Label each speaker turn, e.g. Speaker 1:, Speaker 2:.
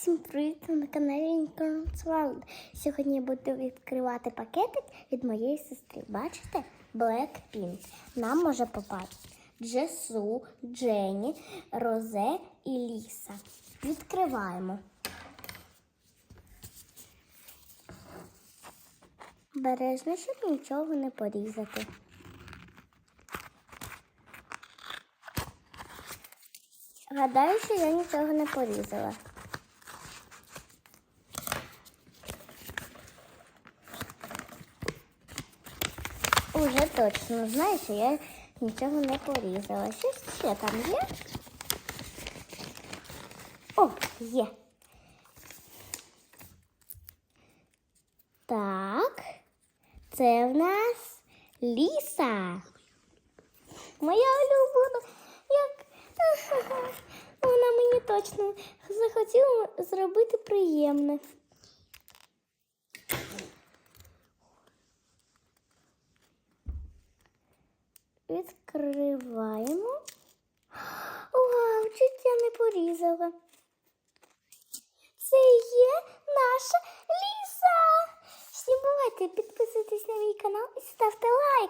Speaker 1: Всім привіт на каналі World. Сьогодні я буду відкривати пакетик від моєї сестри. Бачите? Blackpink. Нам може попасти Джесу, Дженні, Розе і Ліса. Відкриваємо. Бережно, щоб нічого не порізати. Гадаю, що я нічого не порізала. Уже точно знаю, що я нічого не порізала. Щось ще там є? О, є. Так, це в нас ліса. Моя улюблена. Як вона мені точно захотіла зробити приємне. відкриваємо. Вау, чуть я не порізала. Це є наша ліса. Всі бувайте, підписуйтесь на мій канал і ставте лайк.